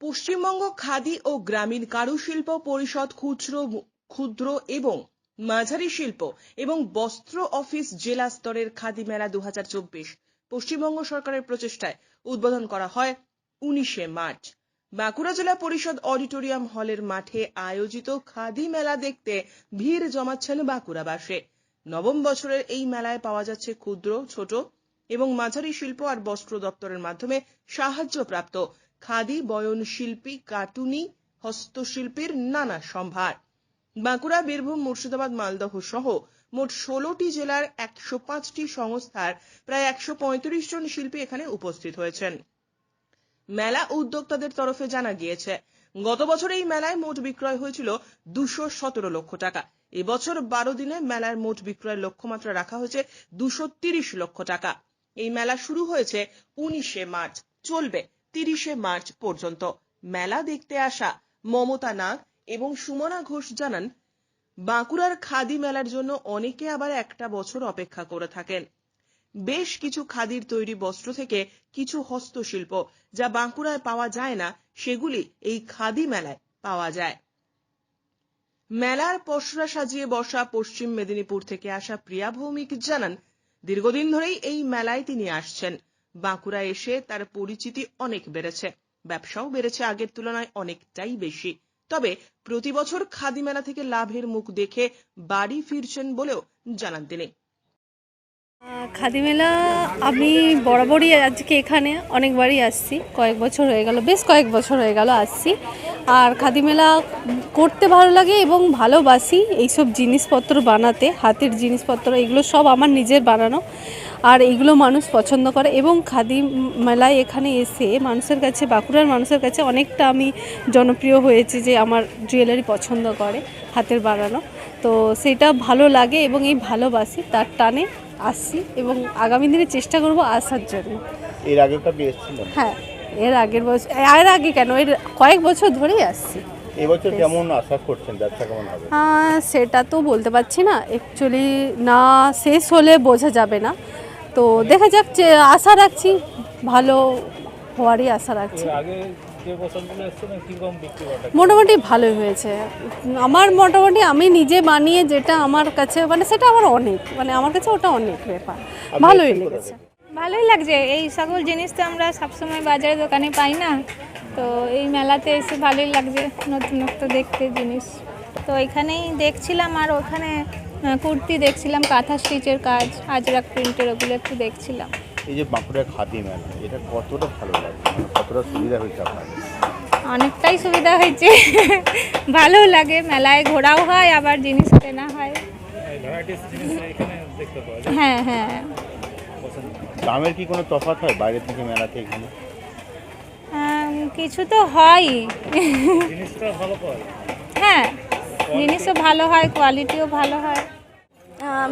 পশ্চিমবঙ্গ খাদি ও গ্রামীণ কারুশিল্প পরিষদ খুচরো ক্ষুদ্র এবং মাঝারি শিল্প এবং বস্ত্র অফিস জেলা স্তরের খাদি মেলা দু হাজার চব্বিশ। পশ্চিমবঙ্গ সরকারের প্রচেষ্টায় উদ্বোধন করা হয় উনিশে মার্চ। বাঁকুড়া জেলা পরিষদ অডিটোরিয়াম হলের মাঠে আয়োজিত খাদি মেলা দেখতে ভিড় জমাচ্ছেন বাঁকুড়াবাসী। নবম বছরের এই মেলায় পাওয়া যাচ্ছে ক্ষুদ্র, ছোট এবং মাঝারি শিল্প আর বস্ত্র দপ্তরের মাধ্যমে সাহায্যপ্রাপ্ত খাদি বয়ন শিল্পী কাটুনি, হস্তশিল্পীর নানা সম্ভার। বাঁকুড়া, বীরভূম, মুর্শিদাবাদ, মালদহ সহ মোট ষোলোটি জেলার একশো পাঁচটি সংস্থার প্রায় একশো পঁয়ত্রিশ জন শিল্পী এখানে উপস্থিত হয়েছেন। মেলা উদ্যোক্তাদের তরফে জানা গিয়েছে, গত বছর এই মেলায় মোট বিক্রয় হয়েছিল দুশো সতেরো লক্ষ টাকা। এবছর বারো দিনে মেলার মোট বিক্রয়ের লক্ষ্যমাত্রা রাখা হয়েছে দুশো তিরিশ লক্ষ টাকা। এই মেলা শুরু হয়েছে উনিশে মার্চ। চলবে তিরিশে মার্চ পর্যন্ত। মেলা দেখতে আসা মমতা নাগ এবং সুমনা ঘোষ জানান, বাঁকুড়ার খাদি মেলার জন্য অনেকে আবার একটা বছর অপেক্ষা করে থাকেন। বেশ কিছু খাদির তৈরি বস্ত্র থেকে কিছু হস্তশিল্প যা বাঁকুড়ায় পাওয়া যায় না, সেগুলি এই খাদি মেলায় পাওয়া যায়। মেলার পসরা সাজিয়ে বসা পশ্চিম মেদিনীপুর থেকে আসা প্রিয়া ভৌমিক জানান, দীর্ঘদিন ধরেই এই মেলায় তিনি আসছেন। বাঁকুড়া এসে তার পরিচিতি অনেক বেড়েছে। ব্যবসাও বেড়েছে আগের তুলনায় অনেকটাই বেশি। তবে প্রতি বছর খাদি মেলা থেকে লাভের মুখ দেখে বাড়ি ফিরছেন বলেও জানান তিনি। খাদি মেলা আমি বরাবরই আজকে এখানে অনেকবারই আসছি। কয়েক বছর হয়ে গেল, বেশ কয়েক বছর হয়ে গেল আসছি। আর খাদি মেলা করতে ভালো লাগে এবং ভালোবাসি এইসব জিনিসপত্র বানাতে, হাতের জিনিসপত্র, এগুলো সব আমার নিজের বানানো। আর এগুলো মানুষ পছন্দ করে এবং খাদি মেলায় এখানে এসে মানুষের কাছে বাঁকুড়ার মানুষের কাছে অনেকটা আমি জনপ্রিয় হয়েছে যে আমার জুয়েলারি পছন্দ করে হাতের বানানো। তো সেটা ভালো লাগে এবং এই ভালোবাসি তার টানে আসছি এবং আগামী দিনে চেষ্টা করব আসার জন্য। এর আগে কবে এসেছিলেন হ্যাঁ এর আগের বছর এর আগে কেন? এর কয়েক বছর ধরেই আসছি। এবছর কেমন আশা করছেন? ব্যবসা কেমন হবে? সেটা তো বলতে পারছি না। অ্যাকচুয়ালি না শেষ হলে বোঝা যাবে না। তো দেখা যাক যে আশা রাখছি ভালো হওয়ারই আশা রাখছি। মোটামুটি ভালোই হয়েছে। আমার মোটামুটি আমি নিজে বানিয়ে যেটা আমার কাছে মানে সেটা আমার অনেক মানে আমার কাছে ওটা অনেক ব্যাপার। ভালোই লেগেছে। ভালোই লাগছে এই সকল জিনিস তো আমরা সবসময় বাজারে দোকানে পাই না। তো এই মেলাতে এসে ভালোই লাগছে নতুনত্ব দেখতে জিনিস। তো এখানেই দেখছিলাম আর ওখানে কুর্তি দেখছিলাম কাঁথা স্টিচের কাজ আজরাক প্রিন্টের ওগুলো একটু দেখছিলাম। এই যে বাঁকুড়ার খাদি মেলা এটা কতটা ভালো লাগে কতটা সুবিধা হয়েছে আপনার অনেকটাই সুবিধা হয়েছে। ভালো লাগে মেলায় ঘোরাও হয় আবার জিনিস কেনা হয়। ভ্যারাইটিস জিনিস এখানে দেখতে পাওয়া যায় হ্যাঁ হ্যাঁ। দামের কি কোনো তফাৎ হয় বাইরে থেকে মেলাতে এখানে? কিছু তো যায়। হ্যাঁ। জিনিসও ভালো হয় কোয়ালিটিও ভালো হয়।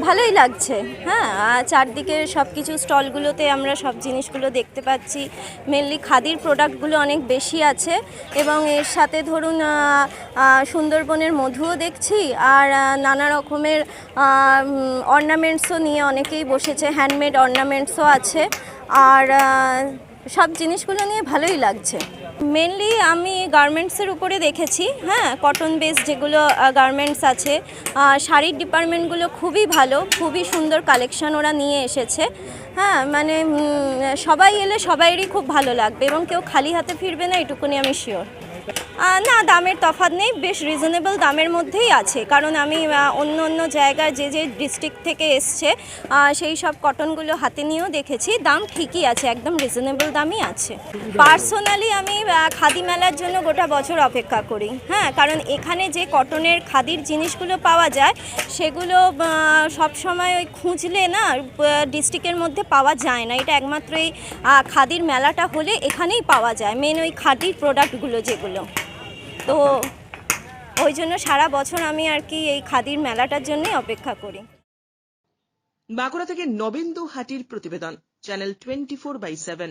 ভালোই লাগছে হ্যাঁ চারদিকের সব কিছু স্টলগুলোতে আমরা সব জিনিসগুলো দেখতে পাচ্ছি। মেনলি খাদির প্রোডাক্টগুলো অনেক বেশি আছে, এবং এর সাথে ধরুন সুন্দরবনের মধুও দেখছি, আর নানা রকমের অর্নামেন্টসও নিয়ে অনেকেই বসেছে হ্যান্ডমেড অর্নামেন্টসও আছে, আর সব জিনিসগুলো নিয়ে ভালোই লাগছে। মেনলি আমি গার্মেন্টসের উপরে দেখেছি হ্যাঁ কটন বেস যেগুলো গার্মেন্টস আছে শাড়ির ডিপার্টমেন্টগুলো খুবই ভালো, খুবই সুন্দর কালেকশন ওরা নিয়ে এসেছে হ্যাঁ মানে সবাই এলে সবাইয়েরই খুব ভালো লাগবে এবং কেউ খালি হাতে ফিরবে না, এটুকুনি আমি শিওর না, দামের তফাৎ নেই, বেশ রিজনেবল দামের মধ্যেই আছে। কারণ আমি অন্য অন্য জায়গায় যে যে ডিস্ট্রিক্ট থেকে এসছে সেই সব কটনগুলো হাতে নিয়েও দেখেছি। দাম ঠিকই আছে, একদম রিজনেবল দামই আছে। পার্সোনালি আমি খাদি মেলার জন্য গোটা বছর অপেক্ষা করি। হ্যাঁ কারণ এখানে যে কটনের খাদির জিনিসগুলো পাওয়া যায়, সেগুলো সব সময় ওই খুঁজলে না ডিস্ট্রিক্টের মধ্যে পাওয়া যায় না। এটা একমাত্র এই খাদির মেলাটা হলে এখানেই পাওয়া যায়। মেন ওই খাদির প্রোডাক্টগুলো যেগুলো। তো ওই জন্য সারা বছর আমি আর কি এই খাদির মেলাটার জন্যই অপেক্ষা করি। বাঁকুড়া থেকে নবেন্দু হাটির প্রতিবেদন channel twenty four by seven